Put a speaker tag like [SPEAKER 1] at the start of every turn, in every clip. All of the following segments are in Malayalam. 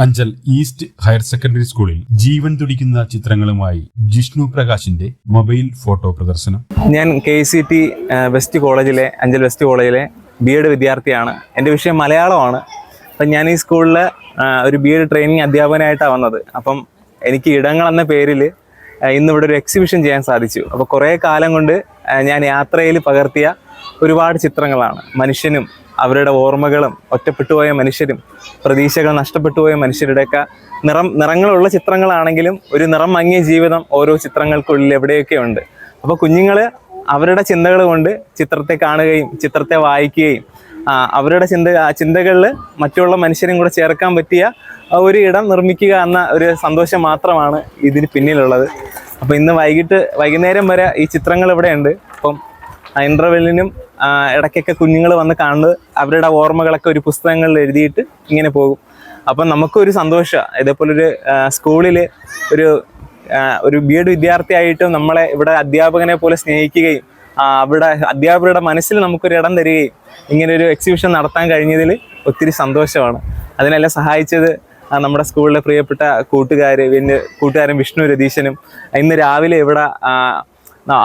[SPEAKER 1] അഞ്ചൽ ഈസ്റ്റ് ഹയർ സെക്കൻഡറി സ്കൂളിൽ ജീവൻ തുടിക്കുന്ന ചിത്രങ്ങളുമായി ജിഷ്ണു പ്രകാശിന്റെ മൊബൈൽ ഫോട്ടോ പ്രദർശനം.
[SPEAKER 2] ഞാൻ കെ സി ടി വെസ്റ്റ് കോളേജിലെ അഞ്ചൽ വെസ്റ്റ് കോളേജിലെ ബി എഡ് വിദ്യാർത്ഥിയാണ്. എന്റെ വിഷയം മലയാളമാണ്. അപ്പം ഞാൻ ഈ സ്കൂളിൽ ഒരു ബി എഡ് ട്രെയിനിങ് അധ്യാപകനായിട്ടാണ് വന്നത്. അപ്പം എനിക്ക് ഇടങ്ങൾ എന്ന പേരിൽ ഇന്നിവിടെ ഒരു എക്സിബിഷൻ ചെയ്യാൻ സാധിച്ചു. അപ്പോൾ കുറേ കാലം കൊണ്ട് ഞാൻ യാത്രയിൽ പകർത്തിയ ഒരുപാട് ചിത്രങ്ങളാണ്. മനുഷ്യനും അവരുടെ ഓർമ്മകളും ഒറ്റപ്പെട്ടുപോയ മനുഷ്യരും പ്രതീക്ഷകൾ നഷ്ടപ്പെട്ടുപോയ മനുഷ്യരുടെയൊക്കെ നിറം നിറങ്ങളുള്ള ചിത്രങ്ങളാണെങ്കിലും ഒരു നിറം മങ്ങിയ ജീവിതം ഓരോ ചിത്രങ്ങൾക്കുള്ളിൽ എവിടെയൊക്കെ ഉണ്ട്. അപ്പോൾ കുഞ്ഞുങ്ങൾ അവരുടെ ചിന്തകൾ കൊണ്ട് ചിത്രത്തെ കാണുകയും ചിത്രത്തെ വായിക്കുകയും അവരുടെ ചിന്ത ചിന്തകളിൽ മറ്റുള്ള മനുഷ്യരും കൂടെ ചേർക്കാൻ പറ്റിയ ഒരു ഇടം നിർമ്മിക്കുക എന്ന ഒരു സന്തോഷം മാത്രമാണ് ഇതിന് പിന്നിലുള്ളത്. അപ്പോൾ ഇന്ന് വൈകിട്ട് വൈകുന്നേരം വരെ ഈ ചിത്രങ്ങൾ ഇവിടെ ഉണ്ട് അപ്പം ഇന്റർവെല്ലിനും ഇടയ്ക്കൊക്കെ കുഞ്ഞുങ്ങൾ വന്ന് കാണുന്നത് അവരുടെ ഓർമ്മകളൊക്കെ ഒരു പുസ്തകങ്ങളിൽ എഴുതിയിട്ട് ഇങ്ങനെ പോകും. അപ്പം നമുക്കൊരു സന്തോഷമാണ് ഇതേപോലൊരു സ്കൂളിൽ ഒരു ഒരു ബി എഡ് വിദ്യാർത്ഥിയായിട്ടും നമ്മളെ ഇവിടെ അധ്യാപകനെ പോലെ സ്നേഹിക്കുകയും അവിടെ അധ്യാപകരുടെ മനസ്സിൽ നമുക്കൊരു ഇടം തരികയും ഇങ്ങനെ ഒരു എക്സിബിഷൻ നടത്താൻ കഴിഞ്ഞതിൽ ഒത്തിരി സന്തോഷമാണ്. അതിനെല്ലാം സഹായിച്ചത് നമ്മുടെ സ്കൂളിലെ പ്രിയപ്പെട്ട കൂട്ടുകാർ പിന്നെ കൂട്ടുകാരൻ വിഷ്ണു രതീശനും. ഇന്ന് രാവിലെ ഇവിടെ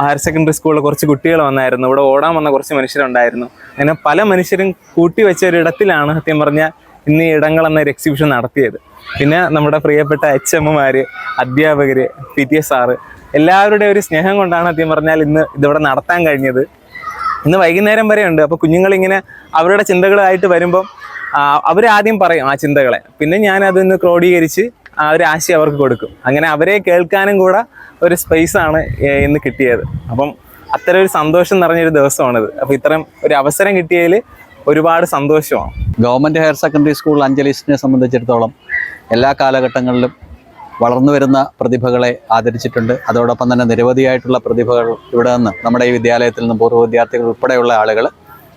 [SPEAKER 2] ഹയർ സെക്കൻഡറി സ്കൂളിൽ കുറച്ച് കുട്ടികൾ വന്നായിരുന്നു. ഇവിടെ ഓടാൻ വന്ന കുറച്ച് മനുഷ്യരുണ്ടായിരുന്നു. അങ്ങനെ പല മനുഷ്യരും കൂട്ടി വെച്ച ഒരു ഇടത്തിലാണ് സത്യം പറഞ്ഞാൽ ഇന്ന് ഈ ഇടങ്ങൾ എന്നൊരു എക്സിബിഷൻ നടത്തിയത്. പിന്നെ നമ്മുടെ പ്രിയപ്പെട്ട എച്ച് എമ്മുമാര് അധ്യാപകർ പി ടി എസ് സാറ് എല്ലാവരുടെയും ഒരു സ്നേഹം കൊണ്ടാണ് സത്യം പറഞ്ഞാൽ ഇന്ന് ഇതിവിടെ നടത്താൻ കഴിഞ്ഞത്. ഇന്ന് വൈകുന്നേരം വരെ ഉണ്ട് അപ്പോൾ കുഞ്ഞുങ്ങളിങ്ങനെ അവരുടെ ചിന്തകളായിട്ട് വരുമ്പം അവരാദ്യം പറയും ആ ചിന്തകളെ. പിന്നെ ഞാൻ അതൊന്ന് ക്രോഡീകരിച്ച് ആ ഒരു ആശയം അവർക്ക് കൊടുക്കും. അങ്ങനെ അവരെ കേൾക്കാനും കൂടെ ഒരു സ്പേസ് ആണ് ഏഹ് ഇന്ന് കിട്ടിയത്. അപ്പം അത്തരം ഒരു സന്തോഷം നിറഞ്ഞൊരു ദിവസമാണിത്. അപ്പം ഇത്തരം ഒരു അവസരം കിട്ടിയതിൽ ഒരുപാട് സന്തോഷമാണ്.
[SPEAKER 3] ഗവൺമെന്റ് ഹയർ സെക്കൻഡറി സ്കൂൾ അഞ്ചലിസ്റ്റിനെ സംബന്ധിച്ചിടത്തോളം എല്ലാ കാലഘട്ടങ്ങളിലും വളർന്നു വരുന്ന പ്രതിഭകളെ ആദരിച്ചിട്ടുണ്ട്. അതോടൊപ്പം തന്നെ നിരവധിയായിട്ടുള്ള പ്രതിഭകൾ ഇവിടെ നിന്ന് നമ്മുടെ ഈ വിദ്യാലയത്തിൽ നിന്ന് പൂർവ വിദ്യാർത്ഥികൾ ഉൾപ്പെടെയുള്ള ആളുകൾ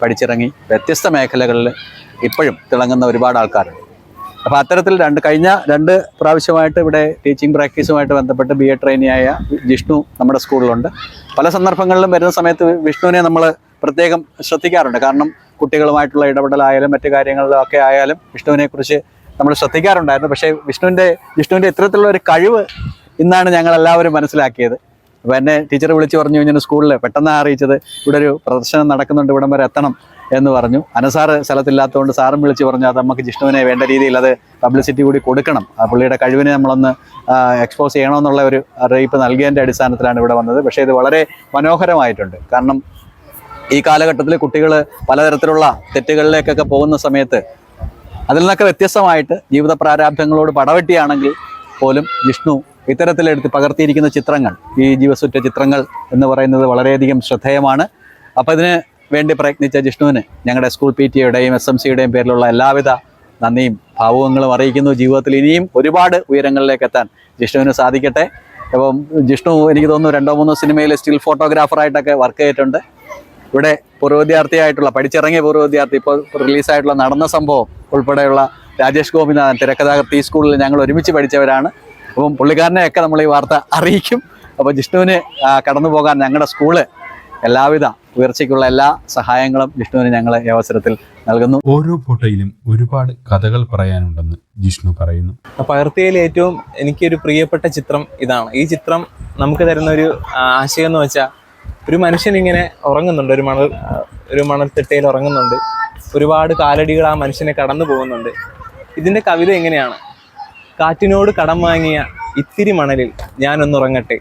[SPEAKER 3] പഠിച്ചിറങ്ങി വ്യത്യസ്ത മേഖലകളിൽ ഇപ്പോഴും തിളങ്ങുന്ന ഒരുപാട് ആൾക്കാരുണ്ട്. അപ്പോൾ അത്തരത്തിൽ രണ്ട് കഴിഞ്ഞ രണ്ട് പ്രാവശ്യമായിട്ട് ഇവിടെ ടീച്ചിങ് പ്രാക്ടീസുമായിട്ട് ബന്ധപ്പെട്ട് ബി എ ട്രെയിനിയായ ജിഷ്ണു നമ്മുടെ സ്കൂളിലുണ്ട്. പല സന്ദർഭങ്ങളിലും വരുന്ന സമയത്ത് വിഷ്ണുവിനെ നമ്മൾ പ്രത്യേകം ശ്രദ്ധിക്കാറുണ്ട്. കാരണം കുട്ടികളുമായിട്ടുള്ള ഇടപെടലായാലും മറ്റു കാര്യങ്ങളിലും ഒക്കെ ആയാലും വിഷ്ണുവിനെ കുറിച്ച് നമ്മൾ ശ്രദ്ധിക്കാറുണ്ടായിരുന്നു. പക്ഷേ വിഷ്ണുവിന്റെ വിഷ്ണുവിന്റെ ഇത്തരത്തിലുള്ള ഒരു കഴിവ് ഇന്നാണ് ഞങ്ങൾ എല്ലാവരും മനസ്സിലാക്കിയത്. അപ്പോൾ എന്നെ ടീച്ചർ വിളിച്ച് പറഞ്ഞു കഴിഞ്ഞാൽ സ്കൂളിൽ പെട്ടെന്ന് അറിയിച്ചത്. ഇവിടെ ഒരു പ്രദർശനം നടക്കുന്നുണ്ട്. ഇവിടം വരെ എത്തണം. എന്ന് പറഞ്ഞു. അനസാറ് സ്ഥലത്തില്ലാത്തതുകൊണ്ട് സാറും വിളിച്ച് പറഞ്ഞു അത് നമുക്ക് ജിഷ്ണുവിനെ വേണ്ട രീതിയിൽ അത് പബ്ലിസിറ്റി കൂടി കൊടുക്കണം. ആ പുള്ളിയുടെ കഴിവിനെ നമ്മളൊന്ന് എക്സ്പോസ് ചെയ്യണമെന്നുള്ള ഒരു അറിയിപ്പ് നൽകിയതിന്റെ അടിസ്ഥാനത്തിലാണ് ഇവിടെ വന്നത്. പക്ഷേ ഇത് വളരെ മനോഹരമായിട്ടുണ്ട്. കാരണം ഈ കാലഘട്ടത്തിൽ കുട്ടികൾ പലതരത്തിലുള്ള തെറ്റുകളിലേക്കൊക്കെ പോകുന്ന സമയത്ത് അതിൽ നിന്നൊക്കെ വ്യത്യസ്തമായിട്ട് ജീവിത പ്രാരാബ്ധങ്ങളോട് പടവെട്ടിയാണെങ്കിൽ പോലും വിഷ്ണു ഇത്തരത്തിലെടുത്ത് പകർത്തിയിരിക്കുന്ന ചിത്രങ്ങൾ ഈ ജീവസുറ്റ ചിത്രങ്ങൾ എന്ന് പറയുന്നത് വളരെയധികം ശ്രദ്ധേയമാണ്. അപ്പോൾ ഇതിന് വേണ്ടി പ്രയത്നിച്ച ജിഷ്ണുവിന് ഞങ്ങളുടെ സ്കൂൾ പി ടിയുടെയും എസ് എം സിയുടെയും പേരിലുള്ള എല്ലാവിധ നന്ദിയും ഭാവുകങ്ങളും അറിയിക്കുന്നു. ജീവിതത്തിൽ ഇനിയും ഒരുപാട് ഉയരങ്ങളിലേക്ക് എത്താൻ ജിഷ്ണുവിന് സാധിക്കട്ടെ. അപ്പം ജിഷ്ണു എനിക്ക് തോന്നുന്നു രണ്ടോ മൂന്നോ സിനിമയിൽ സ്റ്റിൽ ഫോട്ടോഗ്രാഫറായിട്ടൊക്കെ വർക്ക് ചെയ്തിട്ടുണ്ട്. ഇവിടെ പൂർവ വിദ്യാർത്ഥിയായിട്ടുള്ള പഠിച്ചിറങ്ങിയ പൂർവ വിദ്യാർത്ഥി ഇപ്പോൾ റിലീസായിട്ടുള്ള നടന്ന സംഭവം ഉൾപ്പെടെയുള്ള രാജേഷ് ഗോപിനാഥൻ തിരക്കഥാകൃത്ത് ഈ സ്കൂളിൽ ഞങ്ങൾ ഒരുമിച്ച് പഠിച്ചവരാണ്. അപ്പം പുള്ളിക്കാരനെയൊക്കെ നമ്മൾ ഈ വാർത്ത അറിയിക്കും. അപ്പോൾ ജിഷ്ണുവിന് കടന്നു പോകാൻ ഞങ്ങളുടെ സ്കൂൾ എല്ലാവിധ ഉയർച്ചയ്ക്കുള്ള എല്ലാ സഹായങ്ങളും ജിഷ്ണുവിന് ഞങ്ങൾ ഈ അവസരത്തിൽ നൽകുന്നു.
[SPEAKER 1] ഓരോ ഫോട്ടോയിലും ഒരുപാട് കഥകൾ പറയാനുണ്ടെന്ന് ജിഷ്ണു പറയുന്നു.
[SPEAKER 2] പകർത്തിയയിൽ ഏറ്റവും എനിക്കൊരു പ്രിയപ്പെട്ട ചിത്രം ഇതാണ്. ഈ ചിത്രം നമുക്ക് തരുന്ന ഒരു ആശയം എന്ന് വെച്ചാൽ ഒരു മനുഷ്യൻ ഇങ്ങനെ ഉറങ്ങുന്നുണ്ട്. ഒരു മണൽ ഒരു മണൽത്തിട്ടയിൽ ഉറങ്ങുന്നുണ്ട്. ഒരുപാട് കാലടികൾ ആ മനുഷ്യനെ കടന്നു പോകുന്നുണ്ട്. ഇതിന്റെ കവിത എങ്ങനെയാണ്? കാറ്റിനോട് കടം വാങ്ങിയ ഇത്തിരി മണലിൽ ഞാനൊന്നുറങ്ങട്ടെ.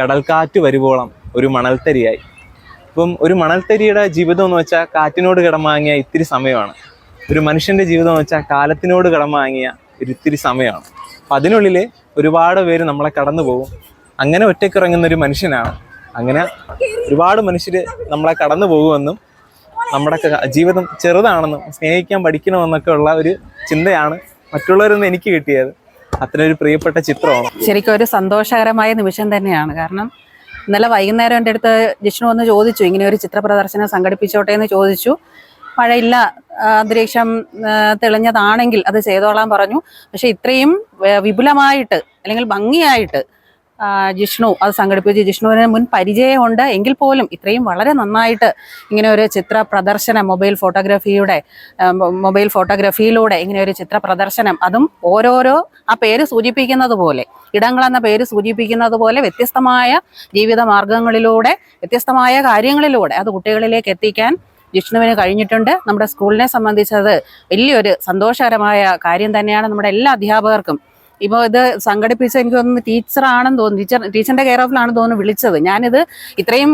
[SPEAKER 2] കടൽക്കാറ്റ് വരുവോളം ഒരു മണൽത്തരിയായി. ഇപ്പം ഒരു മണൽത്തരിയുടെ ജീവിതം എന്ന് വെച്ചാൽ കാറ്റിനോട് കടം വാങ്ങിയ ഇത്തിരി സമയമാണ്. ഒരു മനുഷ്യന്റെ ജീവിതം എന്ന് വെച്ചാൽ കാലത്തിനോട് കടം വാങ്ങിയ ഒരു ഇത്തിരി സമയമാണ്. അപ്പം അതിനുള്ളിൽ ഒരുപാട് പേര് നമ്മളെ കടന്നു പോകും. അങ്ങനെ ഒറ്റക്കിറങ്ങുന്ന ഒരു മനുഷ്യനാണ്. അങ്ങനെ ഒരുപാട് മനുഷ്യർ നമ്മളെ കടന്നു പോകുമെന്നും നമ്മുടെ ജീവിതം ചെറുതാണെന്നും സ്നേഹിക്കാൻ പഠിക്കണമെന്നൊക്കെ ഉള്ള ഒരു ചിന്തയാണ് മറ്റുള്ളവരിൽ നിന്ന് എനിക്ക് കിട്ടിയത്. അത്രയൊരു പ്രിയപ്പെട്ട ചിത്രമാണ്.
[SPEAKER 4] ശരിക്കും ഒരു സന്തോഷകരമായ നിമിഷം തന്നെയാണ്. കാരണം ഇന്നലെ വൈകുന്നേരം എന്റെ അടുത്ത് ജിഷ്ണു ഒന്ന് ചോദിച്ചു ഇങ്ങനെ ഒരു ചിത്ര പ്രദർശനം സംഘടിപ്പിച്ചോട്ടെ എന്ന് ചോദിച്ചു. മഴയില്ല അന്തരീക്ഷം തെളിഞ്ഞതാണെങ്കിൽ അത് ചെയ്തോളാൻ പറഞ്ഞു. പക്ഷെ ഇത്രയും വിപുലമായിട്ട് അല്ലെങ്കിൽ ഭംഗിയായിട്ട് ജിഷ്ണു അത് സംഘടിപ്പിച്ചു ജിഷ്ണുവിന് മുൻ പരിചയമുണ്ട്. എങ്കിൽ പോലും ഇത്രയും വളരെ നന്നായിട്ട് ഇങ്ങനെ ഒരു ചിത്ര പ്രദർശനം മൊബൈൽ ഫോട്ടോഗ്രാഫിയുടെ മൊബൈൽ ഫോട്ടോഗ്രാഫിയിലൂടെ ഇങ്ങനെ ഒരു ചിത്ര പ്രദർശനം അതും ഓരോരോ ആ പേര് സൂചിപ്പിക്കുന്നത് പോലെ ഇടങ്ങളെന്ന പേര് സൂചിപ്പിക്കുന്നത് പോലെ വ്യത്യസ്തമായ ജീവിത മാർഗങ്ങളിലൂടെ വ്യത്യസ്തമായ കാര്യങ്ങളിലൂടെ അത് കുട്ടികളിലേക്ക് എത്തിക്കാൻ ജിഷ്ണുവിന് കഴിഞ്ഞിട്ടുണ്ട്. നമ്മുടെ സ്കൂളിനെ സംബന്ധിച്ചത് വലിയൊരു സന്തോഷകരമായ കാര്യം തന്നെയാണ് നമ്മുടെ എല്ലാ അധ്യാപകർക്കും ഇപ്പോൾ ഇത് സംഘടിപ്പിച്ച എനിക്ക് തോന്നുന്നു ടീച്ചറാണെന്ന് തോന്നുന്നു. ടീച്ചർ ടീച്ചറിന്റെ കെയർ ഓഫിലാണ് തോന്നുന്നു വിളിച്ചത്. ഞാനിത് ഇത്രയും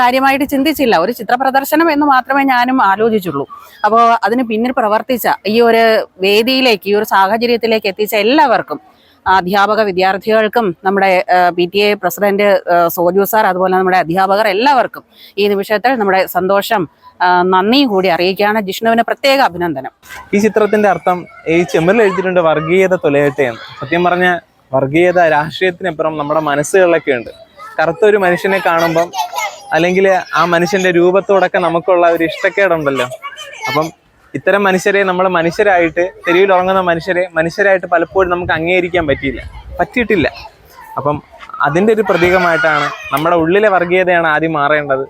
[SPEAKER 4] കാര്യമായിട്ട് ചിന്തിച്ചില്ല. ഒരു ചിത്ര പ്രദർശനം എന്ന് മാത്രമേ ഞാനും ആലോചിച്ചുള്ളൂ. അപ്പോൾ അതിന് പിന്നിൽ പ്രവർത്തിച്ച ഈ ഒരു വേദിയിലേക്ക് ഈ ഒരു സാഹചര്യത്തിലേക്ക് എത്തിച്ച എല്ലാവർക്കും അധ്യാപക വിദ്യാർത്ഥികൾക്കും നമ്മുടെ P T A president Soju sir അതുപോലെ നമ്മുടെ അധ്യാപകർ എല്ലാവർക്കും ഈ നിമിഷത്തിൽ നമ്മുടെ സന്തോഷം നന്ദിയും കൂടി അറിയിക്കുകയാണ് ജിഷ്ണുവിന് പ്രത്യേക അഭിനന്ദനം.
[SPEAKER 2] ഈ ചിത്രത്തിന്റെ അർത്ഥം ഈ ചെമ്മരിൽ എഴുതിയിട്ടുണ്ട് വർഗീയത തൊലയട്ടെ എന്ന്. സത്യം പറഞ്ഞ വർഗീയത രാഷ്ട്രീയത്തിനപ്പുറം നമ്മുടെ മനസ്സുകളിലൊക്കെ ഉണ്ട്. കറുത്ത ഒരു മനുഷ്യനെ കാണുമ്പം അല്ലെങ്കിൽ ആ മനുഷ്യന്റെ രൂപത്തോടൊക്കെ നമുക്കുള്ള ഒരു ഇഷ്ടക്കേടുണ്ടല്ലോ. അപ്പം ഇത്തരം മനുഷ്യരെ നമ്മൾ മനുഷ്യരായിട്ട് തെരുവിൽ ഉറങ്ങുന്ന മനുഷ്യരെ മനുഷ്യരായിട്ട് പലപ്പോഴും നമുക്ക് അംഗീകരിക്കാൻ പറ്റിയില്ല. പറ്റിയിട്ടില്ല. അപ്പം അതിന്റെ ഒരു പ്രതീകമായിട്ടാണ് നമ്മുടെ ഉള്ളിലെ വർഗീയതയാണ് ആദ്യം മാറേണ്ടത്.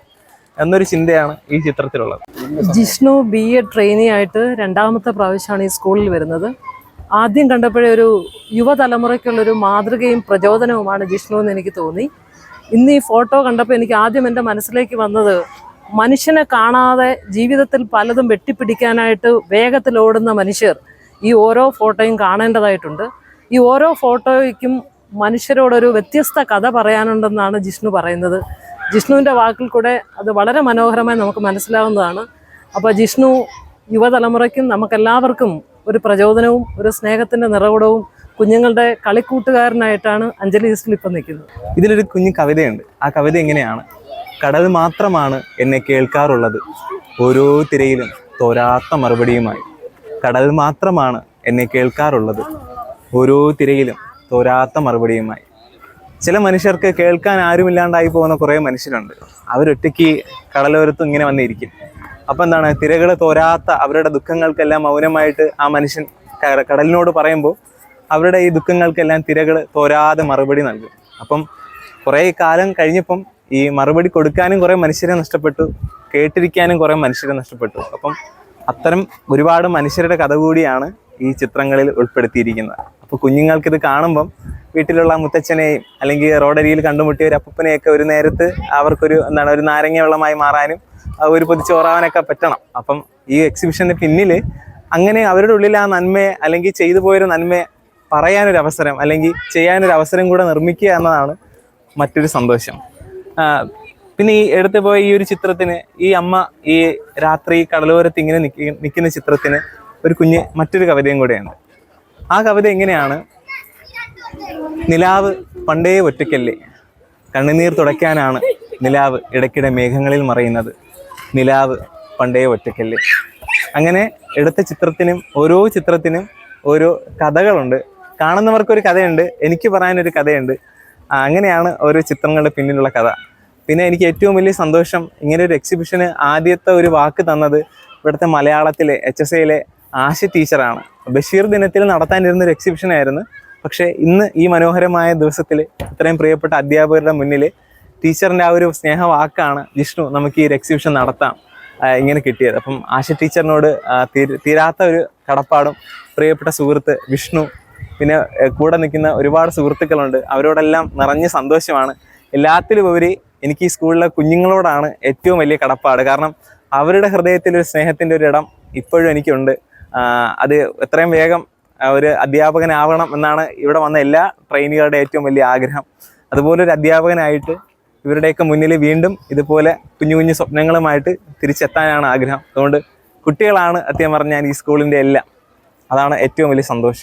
[SPEAKER 2] എന്നൊരു ചിന്തയാണ് ഈ ചിത്രത്തിലുള്ളത്.
[SPEAKER 5] ജിഷ്ണു ബി എ ട്രെയിനി ആയിട്ട് രണ്ടാമത്തെ പ്രാവശ്യമാണ് ഈ സ്കൂളിൽ വരുന്നത്. ആദ്യം കണ്ടപ്പോഴേ ഒരു യുവതലമുറയ്ക്കുള്ളൊരു മാതൃകയും പ്രചോദനവുമാണ് ജിഷ്ണു എന്ന് എനിക്ക് തോന്നി. ഇന്ന് ഈ ഫോട്ടോ കണ്ടപ്പോൾ എനിക്ക് ആദ്യം എന്റെ മനസ്സിലേക്ക് വന്നത് മനുഷ്യനെ കാണാതെ ജീവിതത്തിൽ പലതും വെട്ടിപ്പിടിക്കാനായിട്ട് വേഗത്തിൽ ഓടുന്ന മനുഷ്യർ ഈ ഓരോ ഫോട്ടോയും കാണേണ്ടതായിട്ടുണ്ട്. ഈ ഓരോ ഫോട്ടോയ്ക്കും മനുഷ്യരോടൊരു വ്യത്യസ്ത കഥ പറയാനുണ്ടെന്നാണ് ജിഷ്ണു പറയുന്നത്. ജിഷ്ണുവിന്റെ വാക്കിൽ കൂടെ അത് വളരെ മനോഹരമായി നമുക്ക് മനസ്സിലാവുന്നതാണ്. അപ്പോൾ ജിഷ്ണു യുവതലമുറയ്ക്കും നമുക്കെല്ലാവർക്കും ഒരു പ്രചോദനവും ഒരു സ്നേഹത്തിന്റെ നിറകുടവും കുഞ്ഞുങ്ങളുടെ കളിക്കൂട്ടുകാരനായിട്ടാണ് അഞ്ജലി ജിസ്റ്റിൽ ഇപ്പം നിൽക്കുന്നത്.
[SPEAKER 2] ഇതിലൊരു കുഞ്ഞു കവിതയുണ്ട്. ആ കവിത എങ്ങനെയാണ്? കടൽ മാത്രമാണ് എന്നെ കേൾക്കാറുള്ളത്. ഓരോ തിരയിലും തോരാത്ത മറുപടിയുമായി. കടൽ മാത്രമാണ് എന്നെ കേൾക്കാറുള്ളത്. ഓരോ തിരയിലും തോരാത്ത മറുപടിയുമായി. ചില മനുഷ്യർക്ക് കേൾക്കാൻ ആരുമില്ലാണ്ടായി പോകുന്ന കുറേ മനുഷ്യരുണ്ട്. അവരൊറ്റയ്ക്ക് കടലോരത്ത് ഇങ്ങനെ വന്നിരിക്കും. അപ്പം എന്താണ് തിരകൾ തോരാത്ത അവരുടെ ദുഃഖങ്ങൾക്കെല്ലാം മൗനമായിട്ട് ആ മനുഷ്യൻ കടലിനോട് പറയുമ്പോൾ അവരുടെ ഈ ദുഃഖങ്ങൾക്കെല്ലാം തിരകൾ തോരാതെ മറുപടി നൽകും. അപ്പം കുറേ കാലം കഴിഞ്ഞപ്പം ഈ മറുപടി കൊടുക്കാനും കുറേ മനുഷ്യരെ നഷ്ടപ്പെട്ടു കേട്ടിരിക്കാനും കുറേ മനുഷ്യരെ നഷ്ടപ്പെട്ടു. അപ്പം അത്തരം ഒരുപാട് മനുഷ്യരുടെ കഥ കൂടിയാണ് ഈ ചിത്രങ്ങളിൽ ഉൾപ്പെടുത്തിയിരിക്കുന്നത്. അപ്പോൾ കുഞ്ഞുങ്ങൾക്കിത് കാണുമ്പം വീട്ടിലുള്ള മുത്തച്ഛനെയും അല്ലെങ്കിൽ റോഡരിയിൽ കണ്ടുമുട്ടിയ ഒരു അപ്പനെയൊക്കെ ഒരു നേരത്ത് അവർക്കൊരു എന്താണ് ഒരു നാരങ്ങ വെള്ളമായി മാറാനും ഒരു പൊതിച്ചോറാവാനൊക്കെ പറ്റണം. അപ്പം ഈ എക്സിബിഷന് പിന്നിൽ അങ്ങനെ അവരുടെ ഉള്ളിൽ ആ നന്മയെ അല്ലെങ്കിൽ ചെയ്തു പോയൊരു നന്മയെ പറയാനൊരു അവസരം അല്ലെങ്കിൽ ചെയ്യാനൊരു അവസരം കൂടെ നിർമ്മിക്കുക എന്നതാണ് മറ്റൊരു സന്തോഷം. പിന്നെ ഈ എടുത്തു പോയ ഈ ഒരു ചിത്രത്തിന് ഈ അമ്മ ഈ രാത്രി കടലോരത്ത് ഇങ്ങനെ നിൽക്കുന്ന ചിത്രത്തിന് ഒരു കുഞ്ഞ് മറ്റൊരു കവിതയും കൂടെയുണ്ട്. ആ കവിത എങ്ങനെയാണ് നിലാവ് പണ്ടേ ഒറ്റയ്ക്കല്ലേ? കണ്ണുനീർ തുടയ്ക്കാനാണ് നിലാവ് ഇടയ്ക്കിടെ മേഘങ്ങളിൽ മറയുന്നത്. നിലാവ് പണ്ടേ ഒറ്റയ്ക്കല്ലേ? അങ്ങനെ എടുത്ത ചിത്രത്തിനും ഓരോ ചിത്രത്തിനും ഓരോ കഥകളുണ്ട്. കാണുന്നവർക്കൊരു കഥയുണ്ട് എനിക്ക് പറയാനൊരു കഥയുണ്ട്. അങ്ങനെയാണ് ഓരോ ചിത്രങ്ങളുടെ പിന്നിലുള്ള കഥ. പിന്നെ എനിക്ക് ഏറ്റവും വലിയ സന്തോഷം ഇങ്ങനെ ഒരു എക്സിബിഷന് ആദ്യത്തെ ഒരു വാക്ക് തന്നത് ഇവിടുത്തെ മലയാളത്തിലെ എച്ച് എസ് എയിലെ ആശ ടീച്ചറാണ് ബഷീർ ദിനത്തിൽ നടത്താനിരുന്ന ഒരു എക്സിബിഷൻ ആയിരുന്നു. പക്ഷേ ഇന്ന് ഈ മനോഹരമായ ദിവസത്തിൽ ഇത്രയും പ്രിയപ്പെട്ട അധ്യാപകരുടെ മുന്നിൽ ടീച്ചറിന്റെ ആ ഒരു സ്നേഹവാക്കാണ് ജിഷ്ണു നമുക്ക് ഈ ഒരു എക്സിബിഷൻ നടത്താം ഇങ്ങനെ കിട്ടിയത്. അപ്പം ആശ ടീച്ചറിനോട് തീരാത്ത ഒരു കടപ്പാടും പ്രിയപ്പെട്ട സുഹൃത്ത് വിഷ്ണു പിന്നെ കൂടെ നിൽക്കുന്ന ഒരുപാട് സുഹൃത്തുക്കളുണ്ട്. അവരോടെല്ലാം നിറഞ്ഞ സന്തോഷമാണ്. എല്ലാത്തിലും ഉപരി എനിക്ക് ഈ സ്കൂളിലെ കുഞ്ഞുങ്ങളോടാണ് ഏറ്റവും വലിയ കടപ്പാട്. കാരണം അവരുടെ ഹൃദയത്തിൽ ഒരു സ്നേഹത്തിന്റെ ഒരു ഇടം ഇപ്പോഴും എനിക്കുണ്ട്. അത് എത്രയും വേഗം ഒരു അധ്യാപകനാവണം എന്നാണ് ഇവിടെ വന്ന എല്ലാ ട്രെയിനികളുടെ ഏറ്റവും വലിയ ആഗ്രഹം. അതുപോലെ ഒരു അധ്യാപകനായിട്ട് ഇവരുടെയൊക്കെ മുന്നിൽ വീണ്ടും ഇതുപോലെ കുഞ്ഞു കുഞ്ഞു സ്വപ്നങ്ങളുമായിട്ട് തിരിച്ചെത്താനാണ് ആഗ്രഹം. അതുകൊണ്ട് കുട്ടികളാണ് സത്യം പറഞ്ഞാൽ ഈ സ്കൂളിന്റെ എല്ലാം. അതാണ് ഏറ്റവും വലിയ സന്തോഷം.